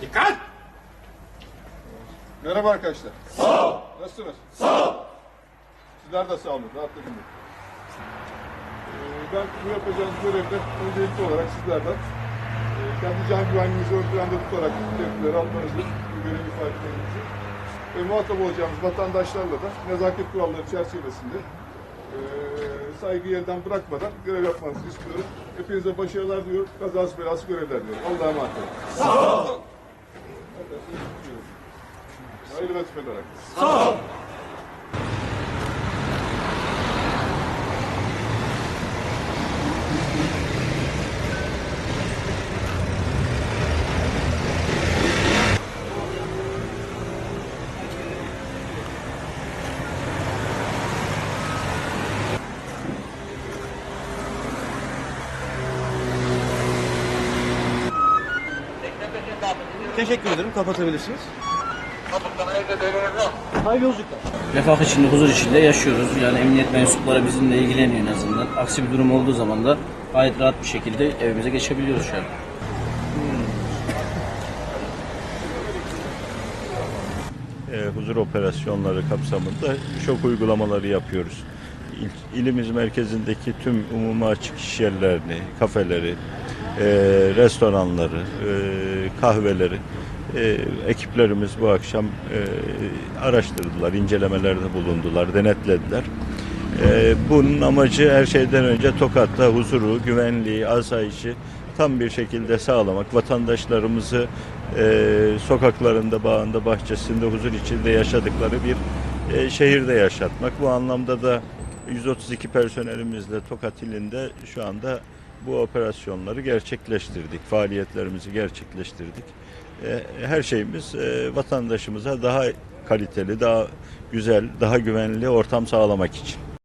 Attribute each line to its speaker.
Speaker 1: Dikkat!
Speaker 2: Merhaba arkadaşlar. Sağ ol. Nasılsınız? Sağ ol. Sizler de sağ olun. Rahatladın mı? Ee, ben bu yapacağınız görevde öncelikli olarak sizlerden e, kendi can güvenliğinizi ön planda tutarak tedbirleri almanızı, bu görev ifade etmenizi ve muhatap olacağımız vatandaşlarla da nezaket kuralları çerçevesinde e, saygı yerden bırakmadan görev yapmanızı istiyorum. Hepinize başarılar diliyorum. Kazası belası görevler diliyorum. Allah'a emanet olun. Sağ ol. Hayırlı vazifeler.
Speaker 3: Teşekkür ederim. Kapatabilirsiniz. Hayırlı yolculuklar.
Speaker 4: refah içinde, huzur içinde yaşıyoruz. Yani emniyet mensupları bizimle ilgileniyor en azından. Aksi bir durum olduğu zaman da gayet rahat bir şekilde evimize geçebiliyoruz şu an.
Speaker 5: e, huzur operasyonları kapsamında şok uygulamaları yapıyoruz. İl, ilimiz merkezindeki tüm umuma açık iş yerlerini, kafeleri, e, restoranları, e, kahveleri e, ekiplerimiz bu akşam e, araştırdılar, incelemelerde bulundular, denetlediler. E, bunun amacı her şeyden önce Tokat'ta huzuru, güvenliği, asayişi tam bir şekilde sağlamak, vatandaşlarımızı e, sokaklarında, bağında, bahçesinde huzur içinde yaşadıkları bir e, şehirde yaşatmak. Bu anlamda da 132 personelimizle Tokat ilinde şu anda bu operasyonları gerçekleştirdik, faaliyetlerimizi gerçekleştirdik. E, her şeyimiz e, vatandaşımıza daha kaliteli, daha güzel, daha güvenli ortam sağlamak için.